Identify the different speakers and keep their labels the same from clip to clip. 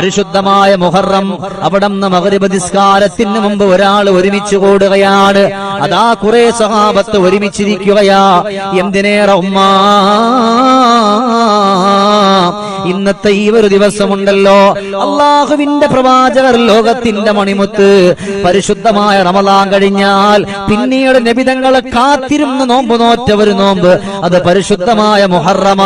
Speaker 1: പരിശുദ്ധമായ മുഹറം അവിടന്ന് മകരിബ് നിസ്കാരത്തിന് മുമ്പ് ഒരാൾ ഒരുമിച്ച് കൂടുകയാണ്. അതാ കുറെ സഹാബത്ത് ഒരുമിച്ചിരിക്കുകയാ. എന്തിനേറെ ഉമ്മ? ഇന്നത്തെ ഈ ഒരു ദിവസമുണ്ടല്ലോ. അള്ളാഹുവിന്റെ പ്രവാചകർ ലോകത്തിന്റെ മണിമുത്ത്. പരിശുദ്ധമായ റമലാൻ കഴിഞ്ഞാൽ പിന്നീട് നബിതങ്ങളെ കാത്തിരുന്ന് നോമ്പ് നോറ്റ ഒരു നോമ്പ്. അത് പരിശുദ്ധമായ മുഹറമാണ്.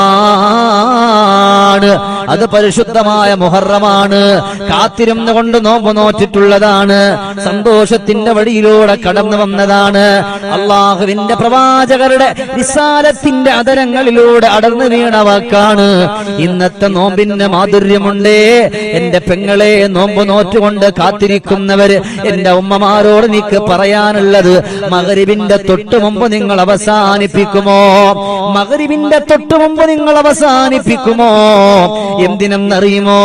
Speaker 1: അത് പരിശുദ്ധമായ മുഹറമാണ്. കാത്തിരുന്ന് കൊണ്ട് നോമ്പ് നോറ്റിട്ടുള്ളതാണ്. സന്തോഷത്തിന്റെ വഴിയിലൂടെ കടന്നു വന്നതാണ്. അള്ളാഹുവിന്റെ പ്രവാചകരുടെ വിശാലത്തിന്റെ അതരങ്ങളിലൂടെ അടർന്നു വീണ വാക്കാണ്. ഇന്നത്തെ നോമ്പിന് മാധുര്യമുണ്ടേ. എന്റെ പെങ്ങളെ നോമ്പ് നോറ്റുകൊണ്ട് കാത്തിരിക്കുന്നവര് എന്റെ ഉമ്മമാരോട് നീക്ക് പറയാനുള്ളത് മകരിവിന്റെ തൊട്ടു മുമ്പ് നിങ്ങൾ അവസാനിപ്പിക്കുമോ? മകരിവിന്റെ തൊട്ടു മുമ്പ് നിങ്ങൾ അവസാനിപ്പിക്കുമോ? എന്തിനെന്നറിയുമോ?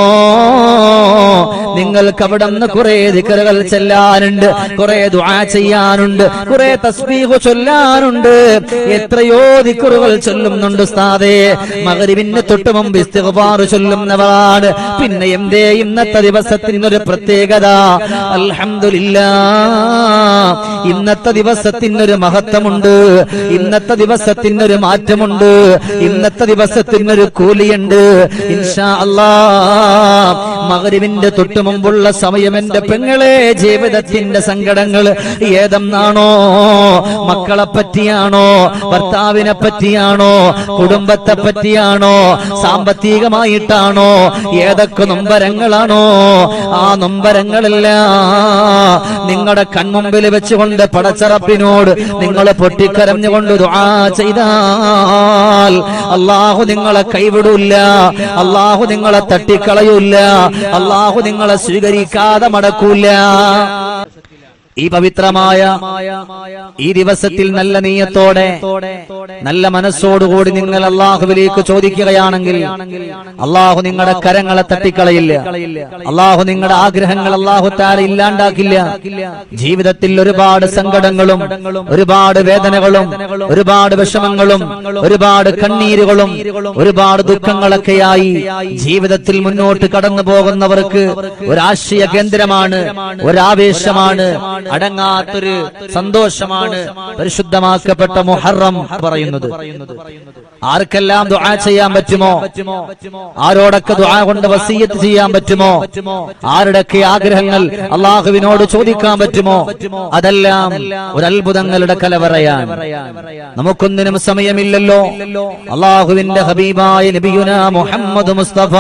Speaker 1: നിങ്ങൾക്ക് അവിടെ നിന്ന് കുറെ ദിക്കറുകൾ ചെല്ലാനുണ്ട് കുറെ ദുആ ചെയ്യാനുണ്ട് കുറെ തസ്ബീഹ് ചൊല്ലാനുണ്ട്. എത്രയോ ദിക്കറുകൾ ചൊല്ലുന്നുണ്ട് ഉസ്താദേ. മകരിവിന് തൊട്ട് മുമ്പ് ഇസ്തിഗ്ഫാർ ചൊല്ലുന്നവരാണ് പിന്നെ എന്തേ ഇന്നത്തെ ദിവസത്തിനൊരു പ്രത്യേകത? അൽഹംദുലില്ലാ. ഇന്നത്തെ ദിവസത്തിനൊരു മഹത്വമുണ്ട്. ഇന്നത്തെ ദിവസത്തിനൊരു മാറ്റമുണ്ട്. ഇന്നത്തെ ദിവസത്തിനൊരു കൂലിയുണ്ട്. ഇൻഷാ അല്ലാ മകരിവിന്റെ തൊട്ടു മുമ്പുള്ള സമയം എന്റെ പെങ്ങളെ ജീവിതത്തിന്റെ സങ്കടങ്ങൾ ഏതെന്നാണോ? മക്കളെ പറ്റിയാണോ? ഭർത്താവിനെ പറ്റിയാണോ? കുടുംബത്തെ പറ്റിയാണോ? സാമ്പത്തികമായിട്ടാണോ ഏതൊക്കെ നൊമ്പരങ്ങളാണോ? ആ നൊമ്പരങ്ങളല്ല നിങ്ങളുടെ കൺമുമ്പിൽ വെച്ചുകൊണ്ട് പടച്ചറപ്പിനോട് നിങ്ങൾ പൊട്ടിക്കരഞ്ഞുകൊണ്ട് ദുആ ചെയ്താൽ അള്ളാഹു നിങ്ങളെ കൈവിടൂല്ല അള്ളാഹു നിങ്ങളെ തട്ടിക്കളയൂല്ല അള്ളാഹു നിങ്ങളെ സ്വീകരിക്കാതെ മടക്കൂല ഈ പവിത്രമായ ഈ ദിവസത്തിൽ നല്ല നീയത്തോടെ നല്ല മനസ്സോടുകൂടി നിങ്ങൾ അള്ളാഹുവിലേക്ക് ചോദിക്കുകയാണെങ്കിൽ അള്ളാഹു നിങ്ങളുടെ കരങ്ങളെ തട്ടിക്കളയില്ല. അള്ളാഹു നിങ്ങളുടെ ആഗ്രഹങ്ങൾ അള്ളാഹു താര ഇല്ലാണ്ടാക്കില്ല. ജീവിതത്തിൽ ഒരുപാട് സങ്കടങ്ങളും ഒരുപാട് വേദനകളും ഒരുപാട് വിഷമങ്ങളും ഒരുപാട് കണ്ണീരുകളും ഒരുപാട് ദുഃഖങ്ങളൊക്കെയായി ജീവിതത്തിൽ മുന്നോട്ട് കടന്നു പോകുന്നവർക്ക് ഒരാശയ കേന്ദ്രമാണ് ഒരാവേശമാണ് അടങ്ങാത്തൊരു സന്തോഷമാണ് പരിശുദ്ധമാക്കപ്പെട്ട മുഹറം പറയുന്നത്. ആർക്കെല്ലാം ദുആ ചെയ്യാൻ പറ്റുമോ? ആരോടൊക്കെ ദുആ കൊണ്ട് വസീയത്ത് ചെയ്യാൻ പറ്റുമോ? ആരുടെയൊക്കെ ആഗ്രഹങ്ങൾ അള്ളാഹുവിനോട് ചോദിക്കാൻ പറ്റുമോ? അതെല്ലാം ഒരു അത്ഭുതങ്ങളുടെ കലവറയാണ്. നമുക്കൊന്നിനും സമയമില്ലല്ലോ. അള്ളാഹുവിന്റെ ഹബീബായ നബിയുന മുഹമ്മദ് മുസ്തഫ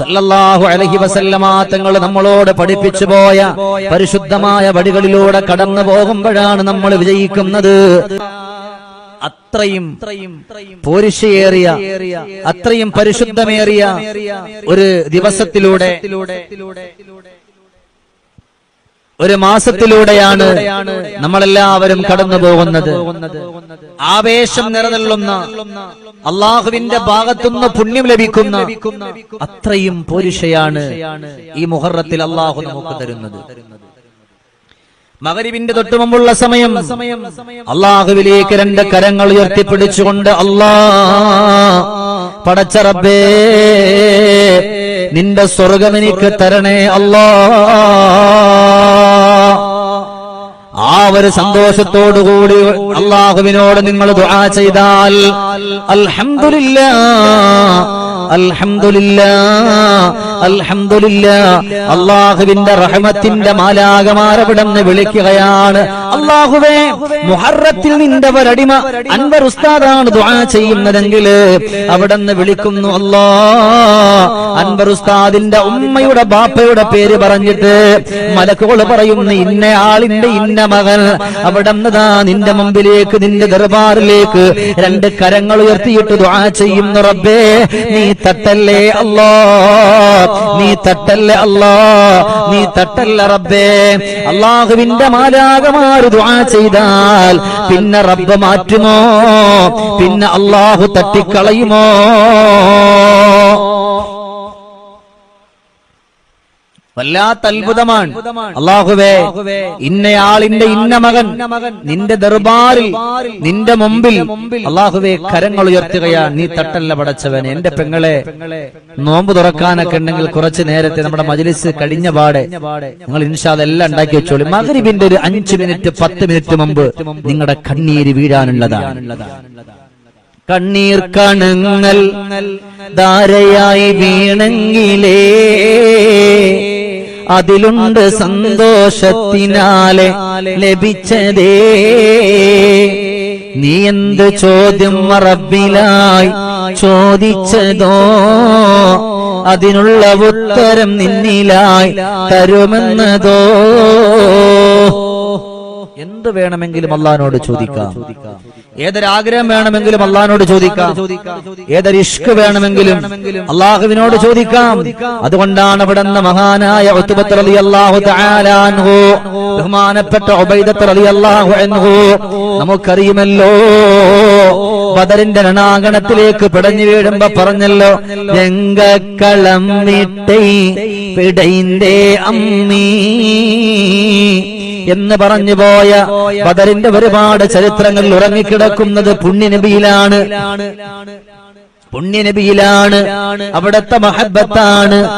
Speaker 1: സല്ലല്ലാഹു അലൈഹി വസല്ലമ തങ്ങൾ നമ്മളോട് പഠിപ്പിച്ചു പോയ പരിശുദ്ധമായ വടികളിലൂടെ കടന്നു പോകുമ്പോഴാണ് നമ്മൾ വിജയിക്കുന്നത്. അത്രയും പോരിശയേറിയ അത്രയും പരിശുദ്ധമേറിയ ഒരു ദിവസത്തിലൂടെ ഒരു മാസത്തിലൂടെയാണ് നമ്മളെല്ലാവരും കടന്നു പോകുന്നത്. ആവേശം നിലനിൽക്കുന്ന അള്ളാഹുവിന്റെ ഭാഗത്തുനിന്ന് പുണ്യം ലഭിക്കുന്ന അത്രയും പോരുഷയാണ് ഈ മുഹറത്തിൽ അള്ളാഹു നമുക്ക് തരുന്നത്. മകരിവിന്റെ തൊട്ടു മുമ്പുള്ള സമയം അള്ളാഹുവിലേക്ക് രണ്ട് കരങ്ങൾ ഉയർത്തിപ്പിടിച്ചുകൊണ്ട് അള്ളാ പടച്ചറബേ നിന്റെ സ്വർഗം എനിക്ക് തരണേ അല്ലാ. ആ ഒരു സന്തോഷത്തോടുകൂടി അള്ളാഹുവിനോട് നിങ്ങൾ ദുആ ചെയ്താൽ അൽഹംദുലില്ലാ. അള്ളാഹുവിന്റെ റഹമത്തിന്റെ മാലാകമാരവിടന്ന് വിളിക്കുകയാണ്. അള്ളാഹുവേ മുഹറത്തിൽ നിന്റെ ഒരടിമ അൻവർ ഉസ്താദാണ് ദുആ ചെയ്യുന്നതെങ്കിൽ അവിടെന്ന് വിളിക്കുന്നു അല്ലാ. അൻവർ ഉസ്താദിന്റെ ഉമ്മയുടെ ബാപ്പയുടെ പേര് പറഞ്ഞിട്ട് മലക്കുകൾ പറയുന്നു ഇന്ന ആളിന്റെ ഇന്ന മകൻ അവിടന്ന് ദാ നിന്റെ മുമ്പിലേക്ക് നിന്റെ ദർബാറിലേക്ക് രണ്ട് കരങ്ങൾ ഉയർത്തിയിട്ട് ദുആ ചെയ്യുന്നു റബ്ബേ. നീ തട്ടല്ലേ അല്ലോ നീ തട്ടല്ലേ അല്ലോ നീ തട്ടല്ല റബ്ബേ. അള്ളാഹുവിന്റെ മാലാകമാര് ചെയ്താൽ പിന്നെ റബ്ബ് മാറ്റുമോ? പിന്നെ അള്ളാഹു തട്ടിക്കളയുമോ? വല്ലാത്ത അത്ഭുതമാണ്. അള്ളാഹുവേ ഇന്നയാളിന്റെ ഇന്ന മകൻ നിന്റെ ദർബാറിൽ നിന്റെ മുമ്പിൽ അള്ളാഹുവേ കരങ്ങൾ ഉയർത്തുകയാണ്. നീ തട്ടല്ല പടച്ചവൻ എന്റെ പെങ്ങളെ നോമ്പ് തുറക്കാനൊക്കെ ഉണ്ടെങ്കിൽ കുറച്ചു നേരത്തെ നമ്മുടെ മജ്ലിസ് കഴിഞ്ഞ പാടെ നിങ്ങൾ ഇൻഷാദ് എല്ലാം ഉണ്ടാക്കി വെച്ചോളൂ. മകരിബിന്റെ ഒരു അഞ്ച് മിനിറ്റ് പത്ത് മിനിറ്റ് മുമ്പ് നിങ്ങളുടെ കണ്ണീര് വീഴാനുള്ളതാണ്. കണ്ണീർ കണങ്ങൾ ധാരയായി വീണെങ്കിലേ അതിലുണ്ട് സന്തോഷത്തിനാലെ ലഭിച്ചതേ. നീ എന്ത് ചോദ്യം റബ്ബിലായി ചോദിച്ചതോ? അതിനുള്ള ഉത്തരം നിന്നിലായി തരുമെന്നതോ? എന്ത് വേണമെങ്കിലും അള്ളഹാനോട് ചോദിക്കാം. ഏതൊരാഗ്രഹം വേണമെങ്കിലും അള്ളഹാനോട് ചോദിക്കാം. ഏതൊരു ഇഷ്ക് വേണമെങ്കിലും അള്ളാഹുവിനോട് ചോദിക്കാം. അതുകൊണ്ടാണ് ഇവിടെ മഹാനായ ബഹുമാനപ്പെട്ട നമുക്കറിയുമല്ലോ ബദറിന്റെ രണാകണത്തിലേക്ക് പിടഞ്ഞു വീഴുമ്പോ പറഞ്ഞല്ലോ രംഗക്കളം വിട്ടേ പിടൈന്റെ അമ്മീ. എന്ന് പറഞ്ഞു പോയ ബദറിന്റെ ഒരുപാട് ചരിത്രങ്ങൾ ഉറങ്ങിക്കിടക്കുന്നത് പുണ്യനബിയിലാണ്. പുണ്യനബിയിലാണ്. അവിടത്തെ മഹബത്താണ്.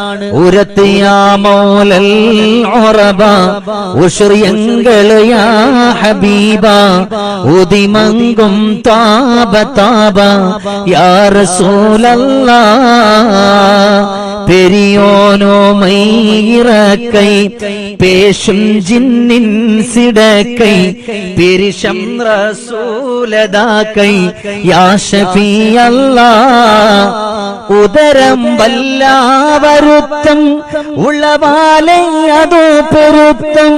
Speaker 1: ഹബീബ യാ റസൂലല്ലാ. പെരിയോനോ മൈറക്കൈ പേശും ജിന്നിൻ സിടക്കൈ പെരിശം യാ അല്ലാ ഉദരം വല്ലാവരുത്തം ഉള്ളവാലെ അതോ പൊരുത്തം.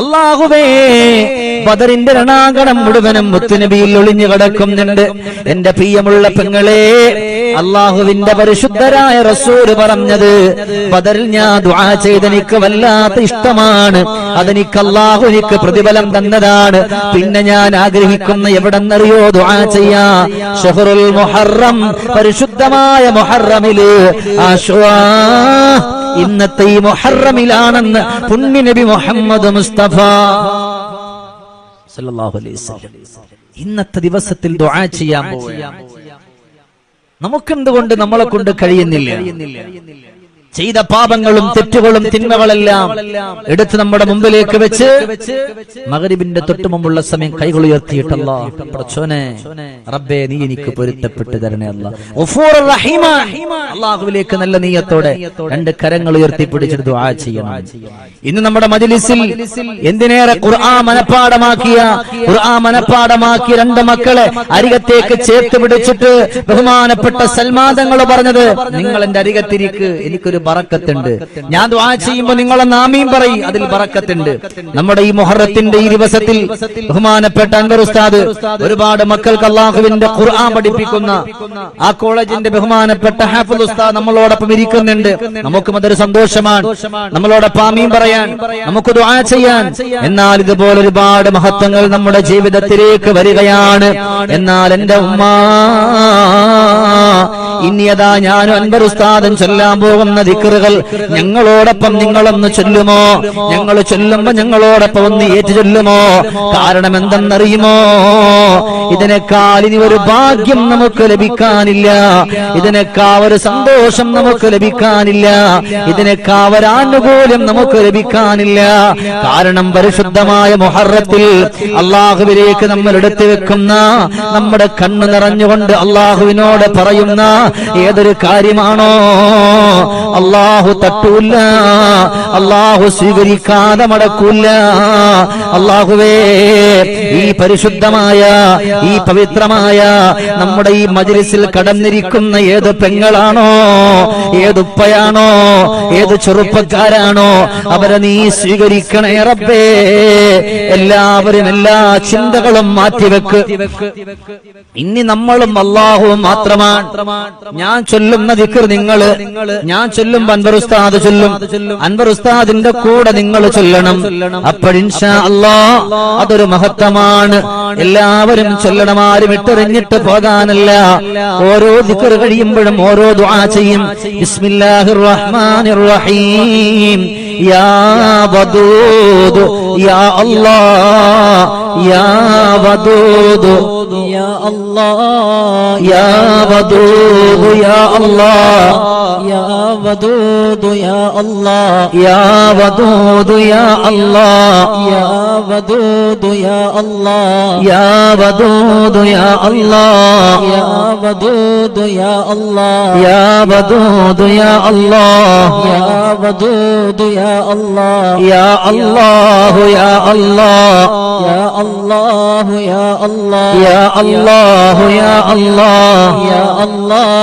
Speaker 1: അള്ളാഹുവേ ബദറിന്റെ രണാകണം മുഴുവനും മുത്തുനബിയിൽ ഒളിഞ്ഞു കിടക്കുന്നുണ്ട്. എന്റെ പ്രിയമുള്ള പെങ്ങളെ അള്ളാഹുവിന്റെ പരിശുദ്ധരായ റസൂൽ പറഞ്ഞത്. ബദറിൽ ഞാൻ ദുആ ചെയ്തെനിക്ക് വല്ലാത്ത ഇഷ്ടമാണ്. അതെനിക്ക് അള്ളാഹു എനിക്ക് പ്രതിഫലം തന്നതാണ്. പിന്നെ ഞാൻ ആഗ്രഹിക്കുന്ന എവിടെന്നറിയോ ദുആ ചെയ്യാ. ഷഹറുൽ മുഹറം പരിശുദ്ധമായ മുഹറമിൽ. ആശ്വാ ഇന്നത്തെ ഈ മുഹറമിലാണെന്ന് പുണ്യ നബി മുഹമ്മദ് മുസ്തഫ സല്ലല്ലാഹു അലൈഹി വസല്ലം. ഇന്നത്തെ ദിവസത്തിൽ ദുആ ചെയ്യാൻ പോവുകയാണ്. നമുക്കെന്തുകൊണ്ട് നമ്മളെ കൊണ്ട് കഴിയുന്നില്ല? ചെയ്ത പാപങ്ങളും തെറ്റുകളും തിന്മകളെല്ലാം എടുത്ത് നമ്മുടെ മുമ്പിലേക്ക് വെച്ച് മകരിബിന്റെ തൊട്ടു മുമ്പുള്ള സമയം കൈകൾ ഉയർത്തിയിട്ടല്ല. പ്രച്ചോനെ റബ്ബേ നീ എനിക്ക് പൊരുത്തപ്പെട്ട് തരണേ അല്ല. അള്ളാഹുവിലേക്ക് നല്ല നീയത്തോടെ രണ്ട് കരങ്ങൾ ഉയർത്തി പിടിച്ചിട്ട് ദുആ ചെയ്യണം. ഇന്ന് നമ്മുടെ മജിലിസിൽ എന്തിനേറെ ഖുർആൻ മനപ്പാടമാക്കിയ ഖുർആൻ മനപ്പാടമാക്കിയ രണ്ട് മക്കളെ അരികത്തേക്ക് ചേർത്ത് പിടിച്ചിട്ട് ബഹുമാനപ്പെട്ട സൽമാദങ്ങൾ പറഞ്ഞത് നിങ്ങൾ എന്റെ അരികത്തിരിക്ക് എനിക്കൊരു ബറക്കത്തുണ്ട്. ഞാൻ ദ്വാ ചെയ്യുമ്പോൾ നിങ്ങളെ നാമീം പറയും. അതിൽ ബറക്കത്തുണ്ട്. നമ്മുടെ ഈ മൊഹറത്തിന്റെ ഈ ദിവസത്തിൽ ബഹുമാനപ്പെട്ട അൻവർ ഉസ്താദ് ഒരുപാട് മക്കൾക്ക് അള്ളാഹുവിന്റെ ഖുർആൻ പഠിപ്പിക്കുന്ന ആ കോളേജിന്റെ ബഹുമാനപ്പെട്ട ഹാഫിദ് ഉസ്താദ് നമ്മളോടൊപ്പം ഇരിക്കുന്നുണ്ട്. നമുക്കും അതൊരു സന്തോഷമാണ്. നമ്മളോടൊപ്പം ആമീൻ പറയാൻ നമുക്ക് ദ്വാ ചെയ്യാൻ. എന്നാൽ ഇതുപോലെ ഒരുപാട് മഹത്വങ്ങൾ നമ്മുടെ ജീവിതത്തിലേക്ക് വരികയാണ്. എന്നാൽ എന്റെ ഉമ്മ ഇനിയതാ ഞാൻ അൻപർ ഉസ്താദൻ ചൊല്ലാൻ പോകുന്ന ദിക്കറുകൾ ഞങ്ങളോടൊപ്പം നിങ്ങളൊന്ന് ചൊല്ലുമോ? ഞങ്ങൾ ചൊല്ലുമ്പോ ഞങ്ങളോടൊപ്പം ഒന്ന് ഏറ്റു ചൊല്ലുമോ? കാരണം എന്തെന്നറിയുമോ? ഇതിനേക്കാൾ ഇനി ഒരു ഭാഗ്യം നമുക്ക് ലഭിക്കാനില്ല. ഇതിനേക്കാ ഒരു സന്തോഷം നമുക്ക് ലഭിക്കാനില്ല. ഇതിനേക്കാ ഒരു ആനുകൂല്യം നമുക്ക് ലഭിക്കാനില്ല. കാരണം പരിശുദ്ധമായ മുഹറത്തിൽ അള്ളാഹുവിലേക്ക് നമ്മൾ എടുത്തു വെക്കുന്ന നമ്മുടെ കണ്ണു നിറഞ്ഞുകൊണ്ട് അള്ളാഹുവിനോട് പറയുന്ന ഏതൊരു കാര്യമാണോ? അള്ളാഹു തട്ടൂല്ല അള്ളാഹു സ്വീകരിക്കാതെ മടക്കൂല്ല അള്ളാഹുവേ ഈ പരിശുദ്ധമായ ഈ പവിത്രമായ നമ്മുടെ ഈ മജ്ലിസിൽ കടന്നിരിക്കുന്ന ഏത് പെങ്ങളാണോ ഏതുപ്പയാണോ ഏത് ചെറുപ്പക്കാരാണോ അവരെ നീ സ്വീകരിക്കണേ റബ്ബേ. എല്ലാവരും എല്ലാ ചിന്തകളും മാറ്റിവെക്ക്. ഇനി നമ്മളും അള്ളാഹുവും മാത്രമാണ്. ഞാൻ ചൊല്ലുന്ന ദിക്കർ നിങ്ങൾ ഞാൻ ചൊല്ലും അൻവർ ഉസ്താദ് ചൊല്ലും. അൻവർ ഉസ്താദിന്റെ കൂടെ നിങ്ങൾ ചൊല്ലണം. അപ്പോഴിൻഷാ അതൊരു മഹത്വമാണ്. എല്ലാവരും ചൊല്ലണം ആരും ഇട്ടെറിഞ്ഞിട്ട് പോകാനല്ല. ഓരോ ദിക്കർ കഴിയുമ്പോഴും ഓരോ ദുആ ചെയ്യും. ബിസ്മില്ലാഹിർ റഹ്മാനിർ റഹീം യാ വദൂദ്. യാ യാ വദൂദ്.
Speaker 2: യാ
Speaker 1: യാ വദൂദ്. ودود يا الله
Speaker 2: يا ودود يا الله
Speaker 1: يا ودود يا الله
Speaker 2: يا ودود يا الله
Speaker 1: يا ودود يا الله
Speaker 2: يا ودود يا الله
Speaker 1: يا ودود يا الله
Speaker 2: يا ودود يا الله
Speaker 1: يا الله يا الله
Speaker 2: يا الله يا الله
Speaker 1: يا الله يا الله
Speaker 2: يا الله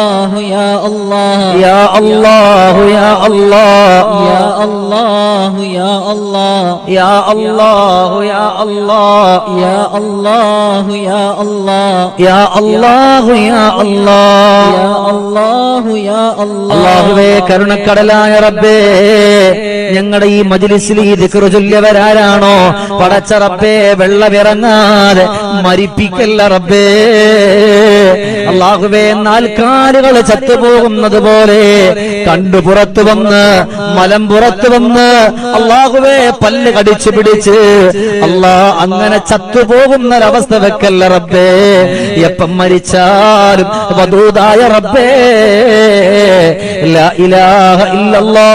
Speaker 2: يا الله
Speaker 1: യാ അല്ലാഹു യാ അല്ലാഹ്
Speaker 2: يا الله يا الله
Speaker 1: യാ അല്ലാഹു യാ അല്ലാഹ്
Speaker 2: يا الله يا الله
Speaker 1: യാ അല്ലാഹു യാ അല്ലാഹ്
Speaker 2: يا الله يا الله
Speaker 1: അള്ളാഹുവേ കരുണക്കടലായ റബ്ബേ ഞങ്ങളുടെ ഈ മജിലിസിൽ ഈ ദിക്റ് ചൊല്ലിയവരാരാണോ പടച്ച റബ്ബേ വെള്ളമിറങ്ങാതെ മരിപ്പിക്കല്ല റബ്ബേ അള്ളാഹുവേ നാൽക്കാലുകൾ ചത്തുപോകുന്നത് പോലെ കണ്ടു പുറത്തു വന്ന് മലം പുറത്തു വന്ന് അള്ളാഹുവേ പല്ല് കടിച്ചു പിടിച്ച് അള്ളാ അങ്ങനെ ചത്തുപോകുന്ന ഒരവസ്ഥ വെക്കല്ല റബ്ബേ. എപ്പം മരിച്ചാലും വധൂതായ റബ്ബേ. ഇലാഹ ഇല്ലല്ലാ.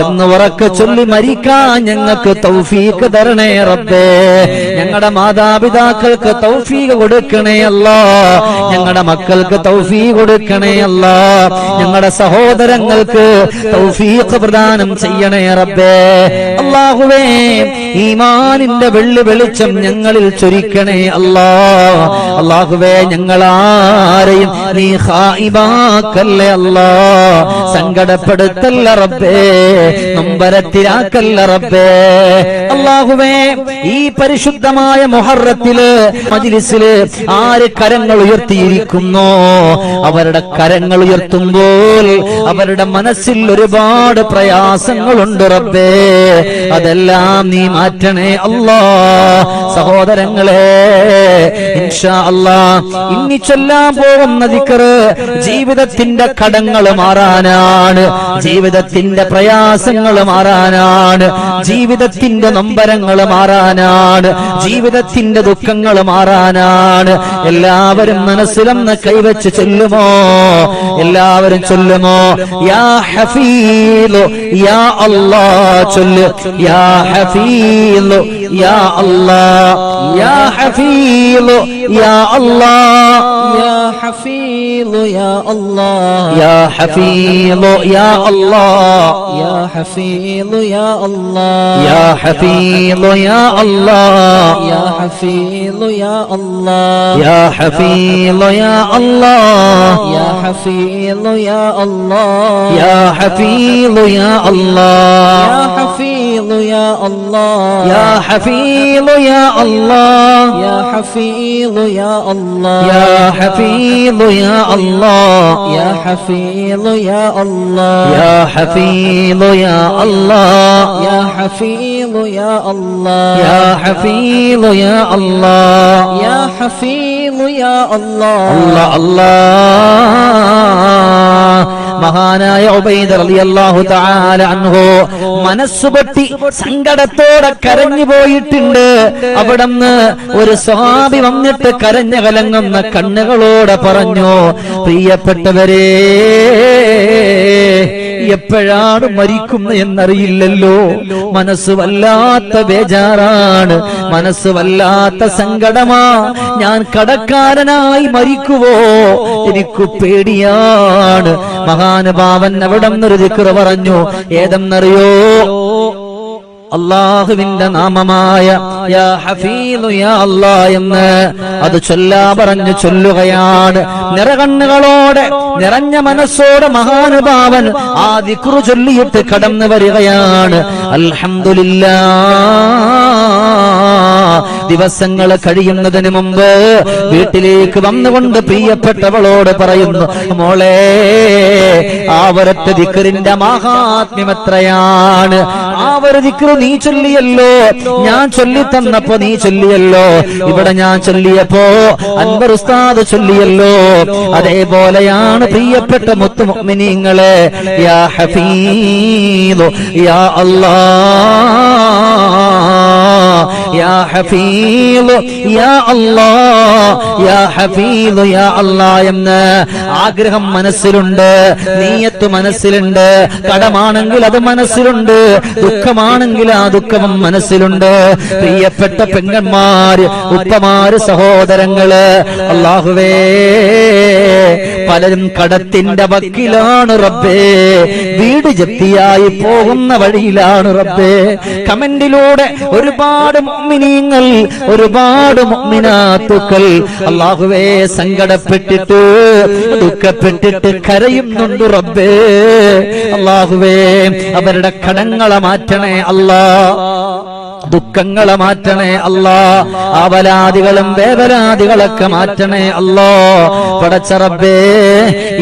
Speaker 1: എന്ന് ഉറക്കെ ചൊല്ലി മരിക്കാൻ ഞങ്ങൾക്ക് തൗഫീക്ക് തരണേ റബ്ബേ. ഞങ്ങളുടെ മാതാപിതാക്കൾക്ക് തൗഫീക്ക് കൊടുക്കണേ അല്ല. ഞങ്ങളുടെ മക്കൾക്ക് തൗഫീഖ് കൊടുക്കണേ അല്ല. ഞങ്ങളുടെ സഹോദരങ്ങൾക്ക് തൗഫീഖ് പ്രദാനം ചെയ്യണേ റബ്ബേ. അള്ളാഹുവേ ഈമാനിന്റെ വെള്ളി വെളിച്ചം ഞങ്ങളിൽ ചൊരിക്കണേ അല്ലാ. അള്ളാഹുവേ ഞങ്ങളാരെയും നീ ഹായിബാക്കല്ലേ അല്ലാ. സങ്കടപ്പെടുത്തല്ല റബ്ബേ നൊമ്പരത്തിലാക്കല്ല റബ്ബേ. അള്ളാഹുവേ ഈ പരിശുദ്ധമായ മൊഹറത്തിൽ മജിലിസിൽ ആര് കരങ്ങൾ ഉയർത്തിയിരിക്കുന്നു? അവരുടെ കരങ്ങൾ ഉയർത്തുമ്പോൾ അവരുടെ മനസ്സിൽ ഒരുപാട് പ്രയാസങ്ങളുണ്ട് റബ്ബേ. അതെല്ലാം നീ മാറ്റണേ അല്ലാ. സഹോദരങ്ങളെ ഇൻഷാ അല്ലാ ഇനി ചൊല്ലാൻ പോകുന്ന ദിക്കറ് ജീവിതത്തിന്റെ കടങ്ങൾ മാറാനാണ്. ജീവിതത്തിന്റെ പ്രയാസങ്ങൾ മാറാനാണ്. ജീവിതത്തിന്റെ നൊമ്പരങ്ങൾ മാറാനാണ്. ജീവിതത്തിന്റെ ദുഃഖങ്ങൾ മാറാനാണ്. എല്ലാവരും മനസ്സിലൊന്ന് കൈവച്ച് ചൊല്ലുമോ? എല്ലാവരും ചൊല്ലുമോ? യാ ഹഫീലു യാ അല്ലാ ചൊല്ല്. യാ ഹഫീലു യാ അല്ലാ. യാ ഹഫീലു യാ അല്ലാ.
Speaker 2: يا حفيظ يا الله.
Speaker 1: يا حفيظ يا الله.
Speaker 2: يا حفيظ يا الله.
Speaker 1: يا حفيظ يا الله.
Speaker 2: يا حفيظ يا الله.
Speaker 1: يا حفيظ يا الله.
Speaker 2: يا حفيظ يا الله.
Speaker 1: يا حفيظ يا الله.
Speaker 2: يا حفيظ حفيظ يا الله.
Speaker 1: يا حفيظ يا الله.
Speaker 2: يا حفيظ يا الله.
Speaker 1: يا حفيظ يا الله.
Speaker 2: يا حفيظ يا الله.
Speaker 1: يا حفيظ يا الله.
Speaker 2: يا حفيظ يا الله.
Speaker 1: يا حفيظ يا الله.
Speaker 2: يا حفيظ ചെയ്യുന്നു യാ
Speaker 1: അല്ലാ അല്ലാ. മഹാനായ അൻഹു മനസ്സുപറ്റി സങ്കടത്തോടെ കരഞ്ഞു പോയിട്ടുണ്ട്. അവിടുന്ന് ഒരു സ്വാമി വന്നിട്ട് കരഞ്ഞു കലങ്ങുന്ന കണ്ണുകളോടെ പറഞ്ഞു പ്രിയപ്പെട്ടവരെ എപ്പോഴാണ് മരിക്കുന്നത് എന്നറിയില്ലല്ലോ. മനസ്സ് വല്ലാത്ത ബേജാറാണ്. മനസ്സ് വല്ലാത്ത സങ്കടമാ. ഞാൻ കടക്ക കടക്കാരനായി മരിക്കുവോ? എനിക്ക് പേടിയാണ്. മഹാനുഭാവൻ അവിടെ നിന്നൊരു ദിക്റ് പറഞ്ഞു. ഏതെന്നറിയോ? അള്ളാഹുവിന്റെ നാമമായ യാ യാ എന്ന് അത് ചൊല്ലാ പറഞ്ഞു ചൊല്ലുകയാണ്. നിറകണ്ണുകളോടെ നിറഞ്ഞ മനസ്സോടെ മഹാനുഭാവൻ ആ ദിക്റു ചൊല്ലിയിട്ട് കടന്നു വരികയാണ്. അൽഹംദുലില്ലാ ദിവസങ്ങൾ കഴിയുന്നതിന് മുമ്പ് വീട്ടിലേക്ക് വന്നുകൊണ്ട് പ്രിയപ്പെട്ടവളോട് പറയുന്നു മോളെ ആവരത്തെ ദിക്കറിന്റെ മഹാത്മ്യം എത്രയാണ് ആവര ദിക്കർ നീ ചൊല്ലിയല്ലോ. ഞാൻ ചൊല്ലി തന്നപ്പോ നീ ചൊല്ലിയല്ലോ. ഇവിടെ ഞാൻ ചൊല്ലിയപ്പോ അൻവർ ഉസ്താദ് ചൊല്ലിയല്ലോ. അതേപോലെയാണ് പ്രിയപ്പെട്ട മുത്തുമിനിങ്ങളെ യാ ഹഫീദ് യാ അല്ലാ. യാ ഹഫീദ് യാ അല്ലാ യാ ഹഫീദ് യാ അല്ലാ എന്ന് ആഗ്രഹം മനസ്സിലുണ്ട് നീയത്ത് മനസ്സിലുണ്ട് കടമാണെങ്കിൽ അത് മനസ്സിലുണ്ട് ദുഃഖമാണെങ്കിൽ ആ ദുഃഖവും മനസ്സിലുണ്ട്. പ്രിയപ്പെട്ട പെങ്ങന്മാര് ഉപ്പമാര് സഹോദരങ്ങൾ അള്ളാഹുവേ പലരും കടത്തിന്റെ വക്കിലാണ് റബ്ബേ വീട് ജപ്തിയായി പോകുന്ന വഴിയിലാണ് റബ്ബേ. കമന്റിലൂടെ ഒരുപാട് മുഅ്മിനീങ്ങൾ ഒരുപാട് മുഅ്മിനാത്തുക്കൾ അള്ളാഹുവേ സങ്കടപ്പെട്ടിട്ട് ദുഃഖപ്പെട്ടിട്ട് കരയുന്നുണ്ട് റബ്ബേ. അള്ളാഹുവേ അവരുടെ കടങ്ങളെ മാറ്റണേ അല്ലാ. ദുഃഖങ്ങളെ മാറ്റണേ അല്ലാ. അവലാദികളും വേവലാദികളൊക്കെ മാറ്റണേ അല്ലോ. പടച്ചറബേ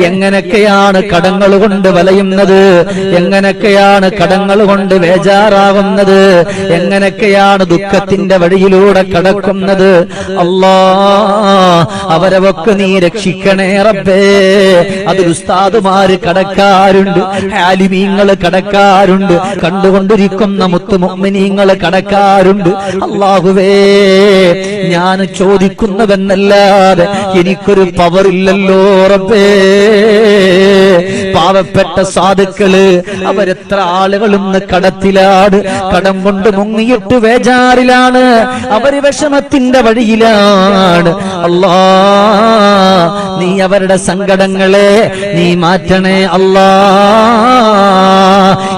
Speaker 1: എങ്ങനെയൊക്കെയാണ് കടങ്ങൾ കൊണ്ട് വലയുന്നത്? എങ്ങനെയൊക്കെയാണ് കടങ്ങൾ കൊണ്ട് വേജാറാവുന്നത്? എങ്ങനെയൊക്കെയാണ് ദുഃഖത്തിന്റെ വഴിയിലൂടെ കടക്കുന്നത്? അല്ലാ അവരവൊക്കെ നീ രക്ഷിക്കണേ റബ്ബേ. അത് ഉസ്താദുമാര് കടക്കാരുണ്ട് ഹാലിമീങ്ങൾ കടക്കാരുണ്ട്. കണ്ടുകൊണ്ടിരിക്കുന്ന മുത്തുമുമ്മിനീങ്ങൾ കടക്കാരുണ്ട് അള്ളാഹുവേ ഞാൻ ചോദിക്കുന്നവെന്നല്ലാതെ എനിക്കൊരു പവറില്ലല്ലോ റബ്ബേ. പാവപ്പെട്ട സാധുക്കൾ അവരെത്ര ആളുകളും ഇന്ന് കടത്തിലാണ് കടം കൊണ്ട് മുങ്ങിയിട്ട് വേജാറിലാണ് അവർ വിഷമത്തിന്റെ വഴിയിലാണ്. അല്ലാ നീ അവരുടെ സങ്കടങ്ങളെ നീ മാറ്റണേ അല്ലാ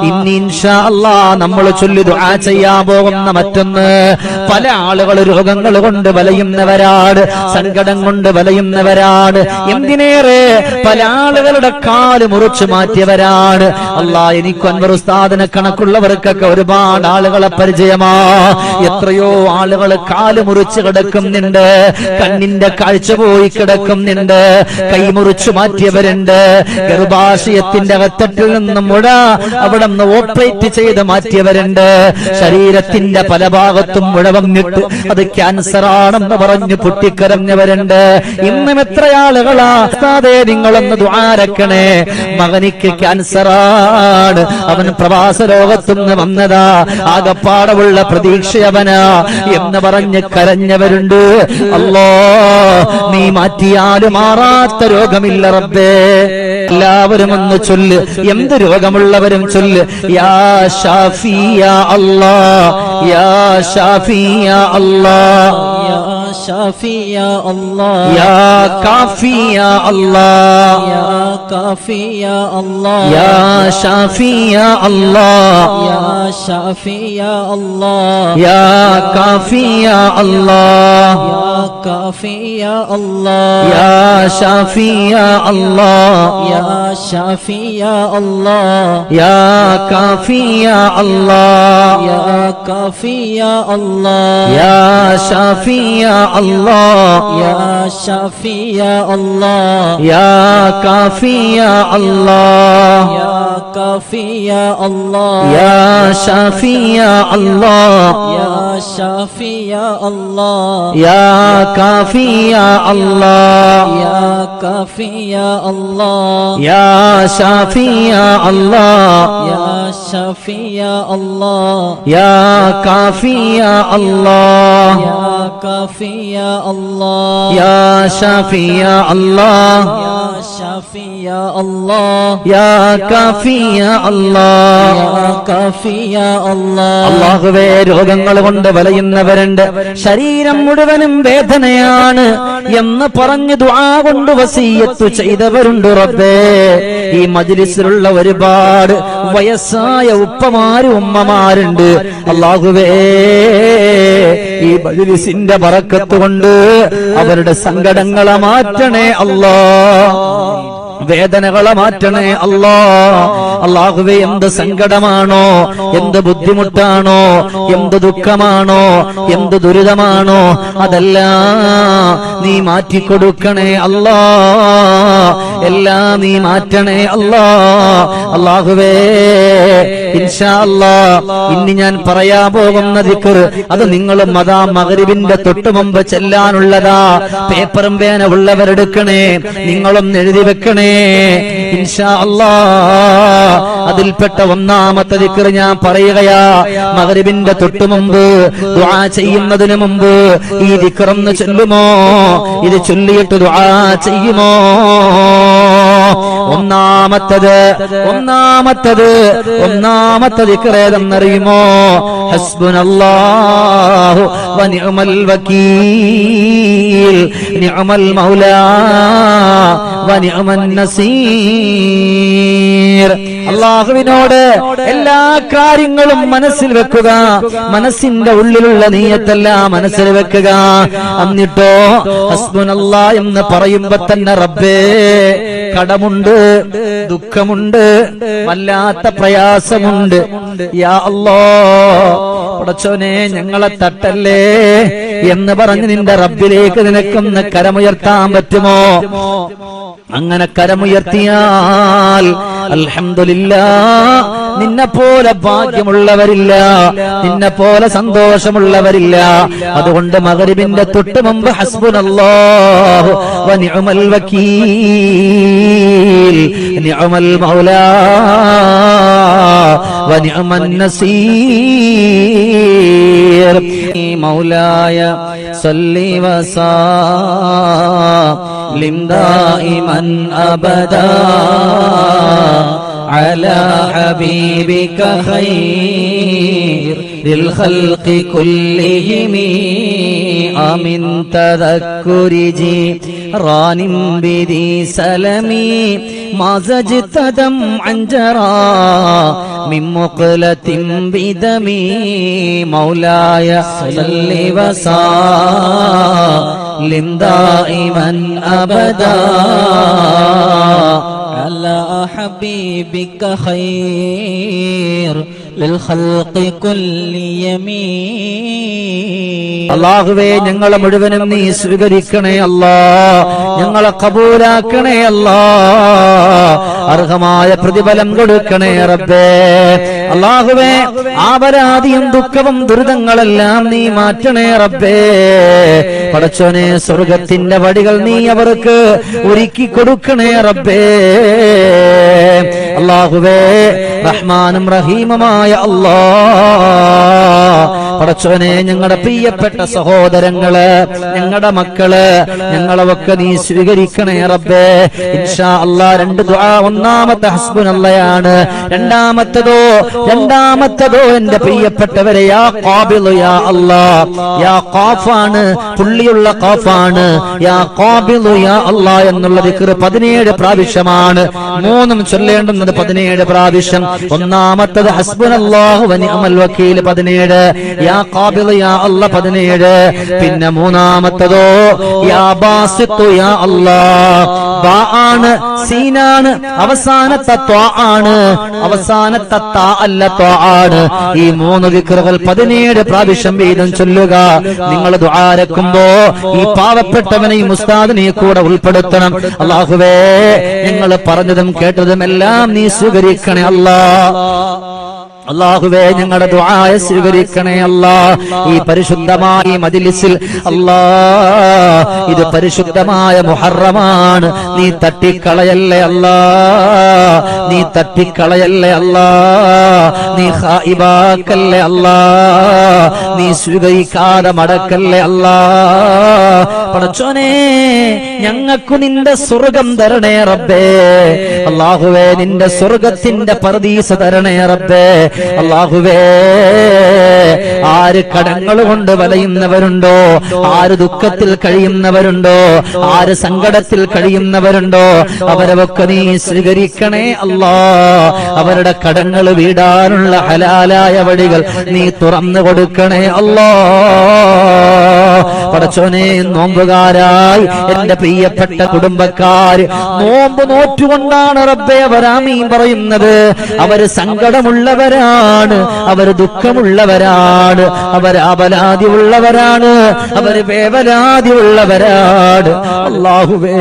Speaker 1: ഇനി ഇൻഷാ അല്ലാ നമ്മൾ ചൊല്ലി ദുആ ചെയ്യാൻ പോകുന്ന മറ്റൊന്ന്. പല ആളുകൾ രോഗങ്ങൾ കൊണ്ട് വലയുന്നവരാണ് സങ്കടം കൊണ്ട് വലയുന്നവരാണ്. എന്തിനേറെ പല ആളുകളുടെ കാൽ മുറിച്ചു മാറ്റിയവരാണ്. അല്ലാ എനിക്ക് അൻവർ ഉസ്താദിനെ കണക്കുള്ളവർക്കൊക്കെ ഒരുപാട് ആളുകളെ പരിചയമാ. എത്രയോ ആളുകൾ കാൽ മുറിച്ച് കിടക്കുന്നുണ്ട് കണ്ണിന്റെ കാഴ്ച പോയി കിടക്കുന്നുണ്ട് കൈ മുറിച്ചു മാറ്റിയവരുണ്ട്. ഗർഭാശയത്തിന്റെ അകത്തട്ടിൽ നിന്നും മുഴ അവിടെ നിന്ന് ഓപ്പറേറ്റ് ചെയ്ത് മാറ്റിയവരുണ്ട്. ശരീരത്തിന്റെ പല ഭാഗത്തും മുഴവന്നിട്ട് അത് ക്യാൻസർ ആണെന്ന് പറഞ്ഞ് പൊട്ടിക്കരഞ്ഞവരുണ്ട്. ഇന്നും എത്ര ആളുകളാ ഉസ്താദേ നിങ്ങളൊന്ന് ദ്വാരക്കണേ മകനിക്ക് ക്യാൻസർ ആണ് അവൻ പ്രവാസ ലോകത്തുനിന്ന് വന്നതാ. ആകപ്പാടമുള്ള പ്രതീക്ഷ അവനാ എന്ന് പറഞ്ഞ് കരഞ്ഞവരുണ്ട്. അല്ലോ നീ മാറ്റിയാലും മാറാത്ത രോഗമില്ല റബ്ബേ. എല്ലാവരും ഒന്ന് ചൊല്ല്. എന്ത് രോഗമുള്ളവരും ചൊല്ല് യാ ഷാഫിയ അല്ലാ യാ ഷാഫിയ അല്ലാ
Speaker 2: شافي يا الله
Speaker 1: يا كافي يا الله
Speaker 2: يا كافي يا الله
Speaker 1: يا شافي يا الله
Speaker 2: يا شافي يا الله
Speaker 1: يا كافي يا الله
Speaker 2: يا كافي يا الله
Speaker 1: يا شافي يا الله
Speaker 2: يا شافي يا الله
Speaker 1: يا كافي يا الله
Speaker 2: يا كافي يا الله
Speaker 1: يا شافي يا الله
Speaker 2: يا شافي يا الله
Speaker 1: يا كافي يا الله
Speaker 2: يا كافي يا الله
Speaker 1: يا شافي يا الله
Speaker 2: يا شافي يا الله
Speaker 1: يا كافي يا الله
Speaker 2: يا كافي يا الله
Speaker 1: يا شافي يا الله
Speaker 2: يا شافي يا الله
Speaker 1: يا كافي يا الله
Speaker 2: يا كافي يا الله
Speaker 1: യാ ഷാഫിയ അല്ലാ
Speaker 2: يا شافي يا الله
Speaker 1: യാ കാഫിയ അല്ലാ
Speaker 2: يا كافي يا الله
Speaker 1: അള്ളാഹുവേ രോഗങ്ങൾ കൊണ്ട് വലയുന്നവരുണ്ട് ശരീരം മുഴുവനും വേദനയാണ് എന്ന് പറഞ്ഞ് ദുആ കൊണ്ട് വസീയത്ത് ചെയ്തവരുണ്ട് റബ്ബേ ഈ മജ്ലിസിലുള്ള ഒരുപാട് വയസ്സായ ഉപ്പമാരും ഉമ്മമാരുണ്ട് അള്ളാഹുവേ ഈ മജ്ലിസിന്റെ ബറക്കത്ത് കൊണ്ട് അവരുടെ സങ്കടങ്ങളെ മാറ്റണേ അല്ലാ. വേദനകളെ മാറ്റണേ അല്ലാ. അള്ളാഹുവെ എന്ത് സങ്കടമാണോ എന്ത് ബുദ്ധിമുട്ടാണോ എന്ത് ദുഃഖമാണോ എന്ത് ദുരിതമാണോ അതെല്ലാം നീ മാറ്റിക്കൊടുക്കണേ അല്ലാ. എല്ലാം നീ മാറ്റണേ അല്ലാ. അള്ളാഹുവേ ഇൻഷാ ഇനി ഞാൻ പറയാൻ പോകുന്ന ദിക്കർ അത് നിങ്ങളും അതാ മകരിവിന്റെ തൊട്ടു മുമ്പ് ചെല്ലാനുള്ളതാ. പേപ്പറും പേന ഉള്ളവരെടുക്കണേ നിങ്ങളും എഴുതി വെക്കണേ അതിൽപ്പെട്ട ഒന്നാമത്തെ ദിക്ർ ഞാൻ പറയുകയാ മകരിവിന്റെ തൊട്ടു മുമ്പ് ദുആ ചെയ്യുന്നതിന് മുമ്പ് ഈ ദിക്റൊന്ന് ചൊല്ലുമോ? ഇത് ചൊല്ലിയിട്ട് ദുആ ചെയ്യുമോ? ഒന്നാമത്തത് ഒന്നാമത്തത് ഒന്നാമത്തെ ദിക്കറേതെന്നറിയുമോ ഹസ്ബുനല്ലാഹു വനിഅമൽ വകീൽ നിഅമൽ മൗലാ വനിഅമൻ നസീർ. അള്ളാഹുവിനോട് എല്ലാ കാര്യങ്ങളും മനസ്സിൽ വെക്കുക. മനസ്സിന്റെ ഉള്ളിലുള്ള നീയത്തല്ല മനസ്സിൽ വെക്കുക. എന്നിട്ടോ ഹസ്ബുനല്ല എന്ന് പറയുമ്പോ തന്നെ റബ്ബേ കടമുണ്ട് ദുഃഖമുണ്ട് വല്ലാത്ത പ്രയാസമുണ്ട്. യാ അല്ലോ പടച്ചോനെ ഞങ്ങളെ തട്ടല്ലേ? എന്ന് പറഞ്ഞ് നിന്റെ റബ്ബിലേക്ക് നിനക്കൊന്ന് കരമുയർത്താൻ പറ്റുമോ? അങ്ങനെ കരമുയർത്തിയാൽ നിന്നെ പോലെ ഭാഗ്യമുള്ളവരില്ല നിന്നെ പോലെ സന്തോഷമുള്ളവരില്ല. അതുകൊണ്ട് മകരിബിന്റെ തൊട്ട് മുമ്പ് വകീൽ നിഅമൽ മൗലാ മൗലായ സല്ലി വസാലിം ദായിമൻ അബദാ അല ഹബീബിക ഖൈർ للخلق كلهم. آمن تذكر جيران بذي سلمي. ما زجت دمعا جرى من مقلة بدمي. مولاي صل وسلم دائما أبدا.
Speaker 2: على حبيبك خير. للخلق كل يمين
Speaker 1: അള്ളാഹുവേ ഞങ്ങളെ മുഴുവനും നീ സ്വീകരിക്കണേ അല്ലാ ഞങ്ങളെ കബൂലാക്കണേ അല്ലാ അർഹമായ പ്രതിഫലം കൊടുക്കണേ റബ്ബേ അള്ളാഹുവേ ആപരാധിയും ദുഃഖവും ദുരിതങ്ങളെല്ലാം നീ മാറ്റണേ റബ്ബേ പടച്ചോനെ സ്വർഗത്തിന്റെ വടികൾ നീ അവർക്ക് ഒരുക്കി കൊടുക്കണേ റബ്ബേ അള്ളാഹുവേ റഹ്മാനും റഹീമുമായ അല്ലാ പടച്ചോനെ ഞങ്ങളുടെ പ്രിയപ്പെട്ട സഹോദരങ്ങൾ ഞങ്ങളുടെ മക്കൾ ഞങ്ങളൊക്കെ നീ സ്വീകരിക്കണേ റബ്ബേ. ഇൻഷാ അല്ലാ രണ്ട് ദുആ ഒന്നാമത്തെ ഹസ്ബുനല്ലയാണ്. രണ്ടാമത്തതോ രണ്ടാമത്തതോ എന്റെ പ്രിയപ്പെട്ടവരെ യാ ഖാബിലു യാ അല്ലാ. യാ ഖാഫാണ് പുള്ളിയുള്ള ഖാഫാണ്. യാ ഖാബിലു യാ അല്ലാ എന്നുള്ള ദിക്ർ പതിനേഴ് പ്രാവശ്യമാണ്. മൂന്നും ചൊല്ലേണ്ടുന്നത് പതിനേഴ് പ്രാവശ്യം. ഒന്നാമത്തത് ഹസ്ബുനല്ലാഹു വനിഅമൽ വക്കീൽ പതിനേഴ്. യാ കാബിൽ യാ പതിനേഴ്. പിന്നെ മൂന്നാമത്തതോ യാ യാ ബാ ആണ് സീനാണ് അവസാനത്തെ ത്വാ ആണ്. അവസാനത്തെ താ അല്ല ആണ്. ഈ മൂന്ന് വിക്രകൾ പതിനേഴ് പ്രാവശ്യം വീതം ചൊല്ലുക. നിങ്ങൾ ദ്വാരക്കുമ്പോ ഈ പാവപ്പെട്ടവനെ ഈ മുസ്താദിനെ കൂടെ ഉൾപ്പെടുത്തണം. അള്ളാഹുവേ നിങ്ങൾ പറഞ്ഞതും കേട്ടതും എല്ലാം നീ സ്വീകരിക്കണേ അല്ലാ. അള്ളാഹുവേ ഞങ്ങളുടെ ദുആയ സ്വീകരിക്കണേ അല്ലാ. ഈ പരിശുദ്ധമായ മജ്ലിസിൽ അല്ലാ. ഇത് പരിശുദ്ധമായ മുഹറമാണ്. നീ തട്ടിക്കളയല്ലേ അല്ലാ. നീ തട്ടിക്കളയല്ലേ അല്ലാ. നീ ഖായിബാക്കല്ലേ അല്ലാ. നീ സ്വീകരിക്കാതെ മടക്കല്ലേ അല്ലാ. പടച്ചോനെ ഞങ്ങൾക്കു നിന്റെ സ്വർഗം തരണേ റബ്ബേ. അള്ളാഹുവേ നിന്റെ സ്വർഗത്തിന്റെ പർദീസ തരണേ റബ്ബേ. അള്ളാഹുവേ ആര് കടങ്ങൾ കൊണ്ട് വലയുന്നവരുണ്ടോ? ആര് ദുഃഖത്തിൽ കഴിയുന്നവരുണ്ടോ? ആര് സങ്കടത്തിൽ കഴിയുന്നവരുണ്ടോ? അവരവൊക്കെ നീ സ്വീകരിക്കണേ അല്ലാ. അവരുടെ കടങ്ങൾ വീടാനുള്ള ഹലാലായ വഴികൾ നീ തുറന്നു കൊടുക്കണേ അല്ലാ. പടച്ചോനെ നോമ്പുകാരായി എന്റെ പ്രിയപ്പെട്ട കുടുംബക്കാര് നോമ്പ് നോറ്റുകൊണ്ടാണ് റബ്ബെ വരാമീൻ പറയുന്നത്. അവർ സങ്കടമുള്ളവരാണ് അവർ ദുഃഖമുള്ളവരാണ് അവർ അപലാതി ഉള്ളവരാണ് അവർ വേവലാതി ഉള്ളവരാണ് അള്ളാഹുവേ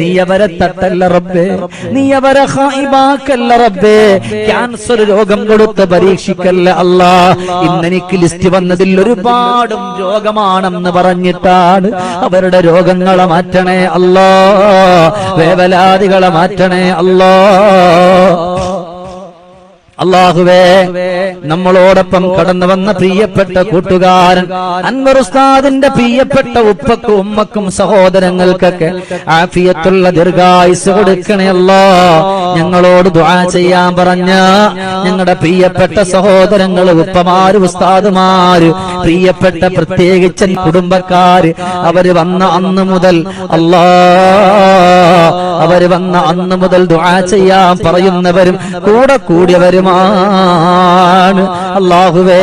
Speaker 1: നീ അവരെ തട്ടല്ല റബ്ബേ നീ അവരെ ഹായിബാക്കല്ല റബ്ബേ. ക്യാൻസർ രോഗം കൊടുത്ത് പരീക്ഷിക്കല്ല അല്ലാ. ഇന്നെനിക്ക് ലിസ്റ്റ് വന്നതിൽ ഒരുപാടും രോഗമാണെന്ന് പറഞ്ഞിട്ടാണ് അവരുടെ രോഗങ്ങളെ മാറ്റണേ അല്ലോ. വേവലാദികളെ മാറ്റണേ അല്ലാ. അള്ളാഹുവേ നമ്മളോടൊപ്പം കടന്നു വന്ന പ്രിയപ്പെട്ട കൂട്ടുകാരൻ അൻവർ ഉസ്താദിന്റെ പ്രിയപ്പെട്ട ഉപ്പക്കും ഉമ്മക്കും സഹോദരങ്ങൾക്കൊക്കെ ആഫിയത്തുള്ള ദീർഘായുസ് കൊടുക്കണേ അല്ലോ. ഞങ്ങളോട് ദുആ ചെയ്യാൻ പറഞ്ഞ ഞങ്ങളുടെ പ്രിയപ്പെട്ട സഹോദരങ്ങൾ ഉപ്പമാര് ഉസ്താദുമാര് പ്രിയപ്പെട്ട പ്രത്യേകിച്ച് കുടുംബക്കാര് അവർ വന്ന അന്ന് മുതൽ അല്ലാ. അവർ വന്ന അന്ന് മുതൽ ദുആ ചെയ്യാൻ പറയുന്നവരും കൂടെ കൂടിയവരുമാണ് അള്ളാഹുവേ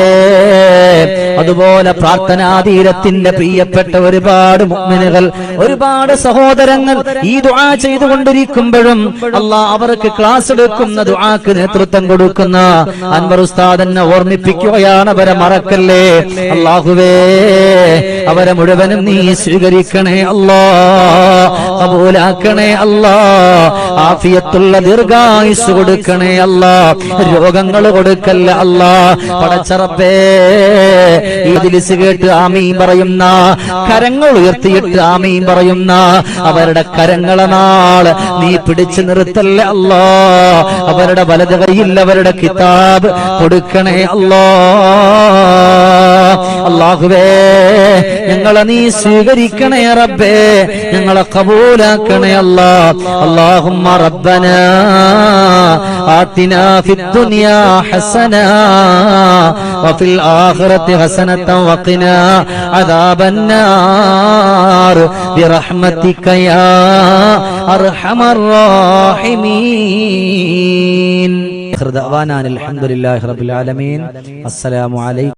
Speaker 1: അതുപോലെ പ്രാർത്ഥനാതീരത്തിന്റെ പ്രിയപ്പെട്ട ഒരുപാട് മുഅ്മിനുകൾ ഒരുപാട് സഹോദരങ്ങൾ ഈ ദുആ ചെയ്തുകൊണ്ടിരിക്കുമ്പോഴും അല്ലാ അവർക്ക് ക്ലാസ് എടുക്കുന്ന ദുആക്ക് നേതൃത്വം കൊടുക്കുന്ന അൻവർ ഉസ്താദെന്നെ ഓർമ്മിപ്പിക്കുകയാണ് അവരെ മറക്കല്ലേ? അള്ളാഹുവേ അവരെ മുഴുവനും നീ സ്വീകരിക്കണേ അല്ലാ കബൂലാക്കണേ അല്ലാ ആഫിയത്തുള്ള ദീർഘായുസ് കൊടുക്കണേ അല്ലാ രോഗങ്ങൾ കൊടുക്കല്ല അല്ലാ. പടച്ചറപ്പേ ഈ ദിലിസ് കേട്ട് ആമീൻ പറയുന്ന കരങ്ങൾ ഉയർത്തിയിട്ട് ആമീൻ പറയുന്ന അവരുടെ കരങ്ങളെ നാൾ നീ പിടിച്ചു നിർത്തല്ല അല്ലാ. അവരുടെ വലത് കൈയിൽ അവരുടെ കിതാബ് കൊടുക്കണേ അല്ലാ. അള്ളാഹുവേ ഞങ്ങളെ നീ സ്വീകരിക്കണേ റബ്ബേ ഞങ്ങളെ കബൂലാക്കണേ അല്ലാ اللهم ربنا آتنا في الدنيا حسنة وفي الآخرة حسنة وقنا عذاب النار برحمتك يا أرحم الراحمين آخر دعوانا أن الحمد لله رب العالمين السلام عليكم